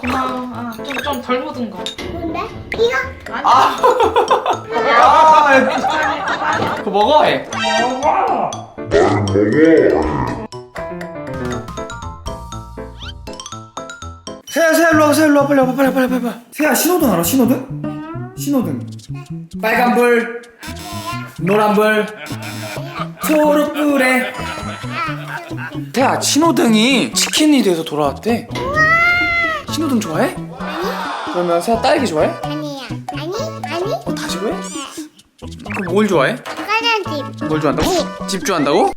고마워. 아, 좀, 좀 덜 묻은 거. 뭔데? 이거? 아니, 아! 그거 먹어 해. 세야 세야 일로 와 세야 일로 와 빨리 와 빨리 빨리 빨리 빨리. 세야 신호등 알아 신호등? 신호등 빨간불 노란불 초록불에 세야 신호등이 치킨이 돼서 돌아왔대 신호등 좋아해? 아니. 그러면 새 딸기 좋아해? 아니야. 아니 아니. 어 다 좋아해? 그럼 뭘 좋아해? 빨간 집. 뭘 좋아한다고? 네. 집 좋아한다고?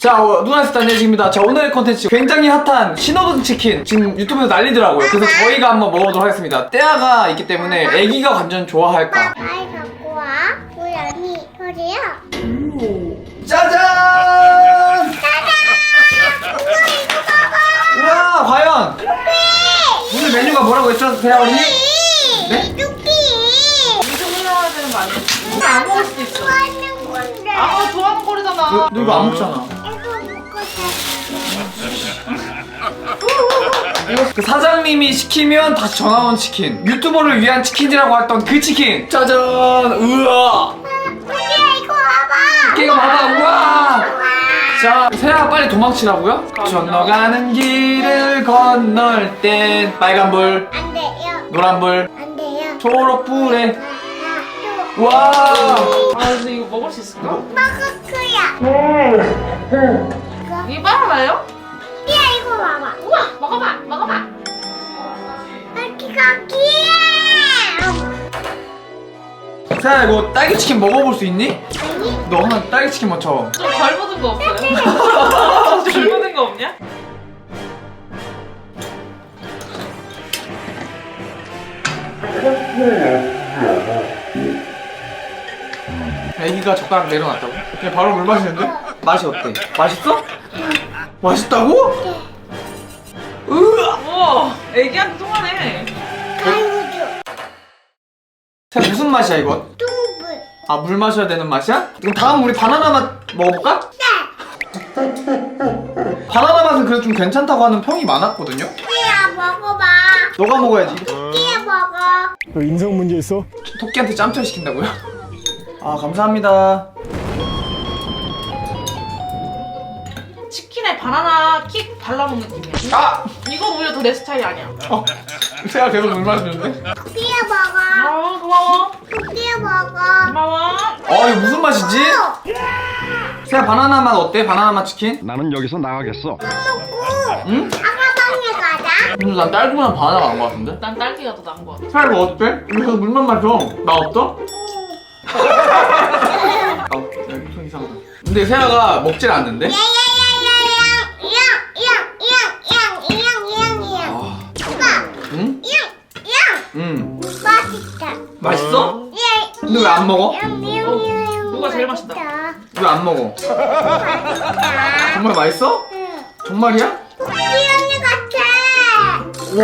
자, 어, 누나스 단예식입니다. 자, 오늘의 컨텐츠 굉장히 핫한 신호등 치킨 지금 유튜브에서 난리더라고요. 그래서 아, 아. 저희가 한번 먹어보도록 하겠습니다. 때아가 있기 때문에 아, 애기가 완전 좋아할까? 빨간 엄마가 뭐라고 했죠, 세아 언니? 네? 뚜끼! 이거 안 먹을 수도 있어. 아, 좋아하는 거리잖아. 이거 안 먹잖아. 그 사장님이 시키면 다시 전화온 치킨 유튜버를 위한 치킨이라고 했던 그 치킨 짜잔 우와 뚜끼야 이거 봐봐 깨가 봐봐 우와 자, 세아 빨리 도망치라고요? 건너가는 길을 건널 땐 빨간불, 안 돼요. 노란불, 안 돼요. 초록불에 아, 와! 아 근데 이거 먹을 수 있을까? 마크크야. 네. 이거 빨아봐요? 삐야 이거 봐봐. 우와 먹어봐 먹어봐 마키가 귀여워. 세아 이거 딸기 치킨 먹어볼 수 있니? 아니 너만 딸기치킨 맞춰 좀 닮아든 거 없어요? 네, 네. 좀 닮아든 거 없냐? 애기가 젓가락 내려놨다고? 그냥 바로 물 마시는데? 맛이 어때? 맛있어? 맛있다고? 네. 우와 애기한테 통하네. 잘 무슨 맛이야 이건? 또 아, 물 마셔야 되는 맛이야? 그럼 다음 우리 바나나 맛 먹어볼까? 네. 바나나 맛은 그래도 좀 괜찮다고 하는 평이 많았거든요? 띠야 먹어봐. 너가 먹어야지. 띠야 먹어. 너 인성 문제 있어? 토끼한테 짬철 시킨다고요? 아, 감사합니다. 치킨에 바나나 킥 발라먹는 느낌이야. 아! 이건 오히려 더 내 스타일이 아니야. 어. 세아 계속 물 마시는데? 띠야 먹어. 아, 어, 이 무슨 맛이지? 새 바나나 맛 어때? 바나나 맛 치킨? 나는 여기서 나가겠어. 응? 아빠 가자. 근데 난 딸기보다 바나나 안것 같은데? 난 딸기가 더 나은 것 같아. 살 이거 어때? 이거 물만 마셔. 나 없어? 어, 나 무슨 이상하다. 근데 세아가 먹질 않는데? 응? 응. 맛있다. 맛있어? 근데 왜 안 먹어? 누가 제일 맛있다? 왜 안 먹어? 정말 맛있어? 응. 정말이야? 이 언니 같아.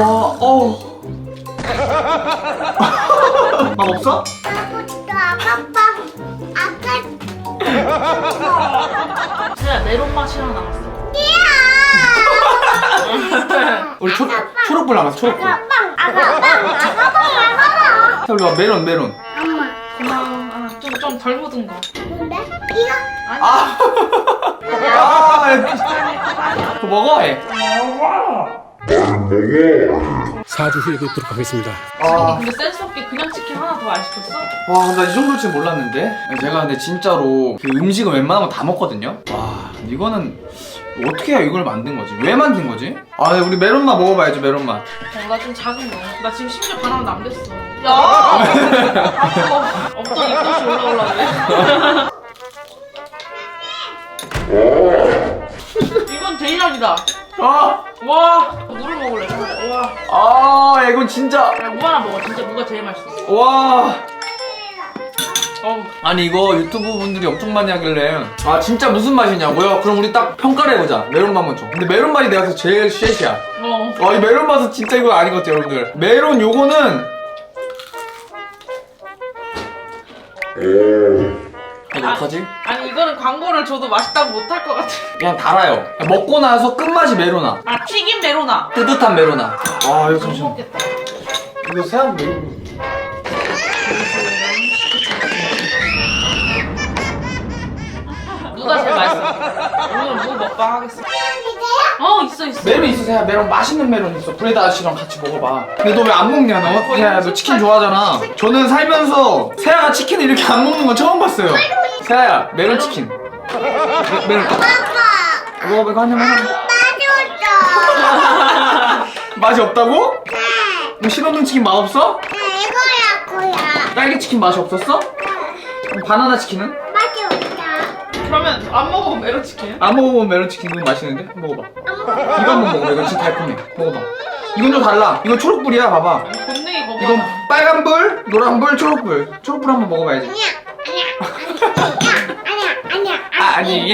와, 어. 맛 없어? 아빠도 아빠 아까 진짜 메론 맛이랑 남았어. 우리 초, 초록불 남았어, 초록불. 아가빵 아가빵 아가빵 아가빵. 자, 우리 와, 메론, 메론. 아, 좀, 좀 덜 묻은 거. 뭔데? 이거. 아! 아! 그거 먹어, 해. 사주 후에 뵙도록 하겠습니다. 아. 근데 센스 없게 그냥 치킨 하나 더 안 시켰어? 와, 나 이 정도일 줄 몰랐는데. 제가 근데 진짜로 그 음식은 웬만하면 다 먹거든요. 와, 이거는 어떻게 해야 이걸 만든 거지? 왜 만든 거지? 아, 네, 우리 메론맛 먹어봐야지, 메론맛. 어, 나 좀 작은 거. 나 지금 심지어 반 하나 남겼어. 야! 어, 없던 입덧이 올라올라 그래. 이건 제일락이다. 아! 와, 물을 먹을래. 와, 아, 이건 진짜. 야, 무 하나 먹어. 진짜 무가 제일 맛있어. 와. 어우, 아니 이거 유튜브 분들이 엄청 많이 하길래 아 진짜 무슨 맛이냐고요? 그럼 우리 딱 평가를 해보자 메론맛 먼저 근데 메론맛이 내가 봐서 제일 쉐시야 어. 와이 메론맛은 진짜 이거 아닌 것 같아요 여러분들 메론 요거는 이거 어떡하지? 아니 이거는 광고를 줘도 맛있다고 못할 것 같아. 그냥 달아요. 먹고 나서 끝맛이 메로나. 아 튀김 메로나. 뜨뜻한 메로나. 와, 이거 못 잠시만. 먹겠다. 이거 새한 메로 오늘 뭐 먹방 하겠어? 어 있어 있어. 메론 있어, 세야. 메론 맛있는 메론 있어. 브레드 아저씨랑 같이 먹어봐. 근데 너 왜 안 먹냐, 너? 세야, 너 치킨 좋아하잖아. 저는 살면서 세야가 치킨을 이렇게 안 먹는 건 처음 봤어요. 세야야, 메론 치킨. 메, 메론 딱. 아빠 먹어봐, 이거 한 입만 해. 맛있어 맛이 없다고? 너 신호등 치킨 맛 없어? 이거야 거야 딸기 치킨 맛이 없었어? 그럼 바나나 치킨은? 그러면 안 먹어보면 메론 치킨? 안 먹어본 메론 치킨은 맛있는데? 한번 먹어봐. 이거 한번 먹어봐. 이거 진짜 달콤해. 먹어봐. 이건 좀 달라. 이건 초록불이야. 봐봐. 곤냉이 거봐. 이건 빨간불, 노란불, 초록불. 초록불 한번 먹어봐야지. 아니야 아니야 아니야 아니야 아, 아니야.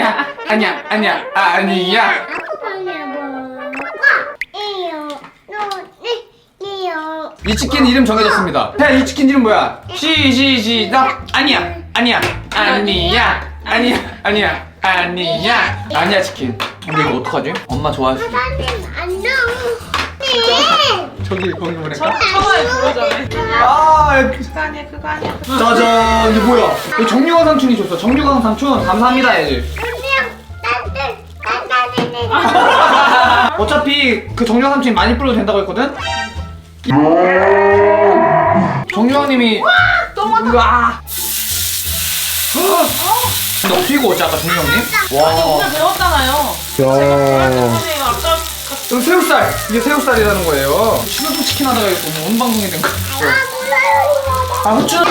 아니야. 아니야. 아, 아니야. 아빠 빨리 먹어 이요 너네 이요 이 치킨 이름 정해졌습니다. 야, 이 치킨 이름 뭐야? 시, 시, 시작. 아니야. 아니야. 아니야. 아니야. 아니야. 아니야. 아니야, 치킨. 근데 이거 어떡하지? 엄마 좋아할 수 있어. 사장님 안녕 네 저기, 거기 천, 보낼까? 천하의 불효자네. 아, 그거 아니야 그거 아니야. 짜잔. 이게 뭐야? 이거 정유광 삼촌이 줬어. 정유광 삼촌, 감사합니다, 따뜻해 어차피 그 정유광 삼촌이 많이 뿌려도 된다고 했거든? 정유광님이 똥 우와 근데 어떻게 구웠지 아까 정유광님? 아니 와 오늘 배웠잖아요. 제가 선생님 아까 이거 새우살. 이게 새우살이라는 거예요. 신호등 치킨 하다가 이거 너무 온 방송이 된 거야? 아 후추? 어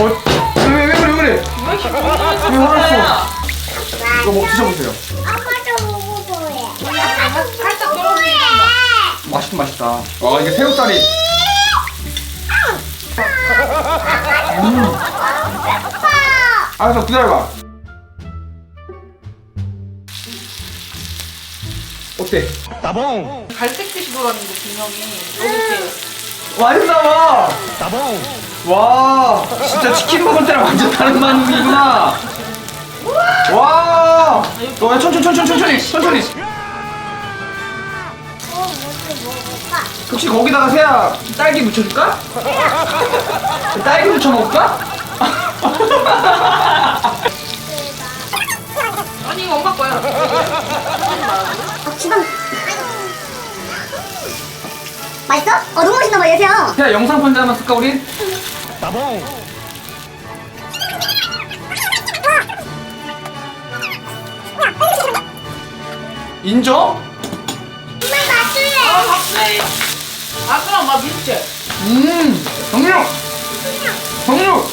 왜 왜 왜 그래 왜 그래? 왜 이렇게 왜 곤냉이 화났어? 이거 먹 드셔보세요. 아빠도 먹어보래 살짝 떨어지는 맛있긴 맛있다. 와 이게 새우살이. 음 알았어 기다려봐. 어때? 갈색빛이 돌았는데 분명히 여기 이렇게 맛있어 와. 진짜 치킨 먹을 때랑 완전 다른 반응이구나. 와. 너, 천천히 천천히 천천히 천천히. 어 먹을까 혹시 거기다가 새야 딸기 묻혀줄까? 딸기 묻혀 먹을까? 아니 이거 엄마 거야. 맛있어? 어 너무 맛있나 봐 얘세요 새야 영상 편지 하나 쓸까 우리? 인정? 정말 맛있네 아 박수해. 아 그럼 엄마 밑에. 음 정력 그냥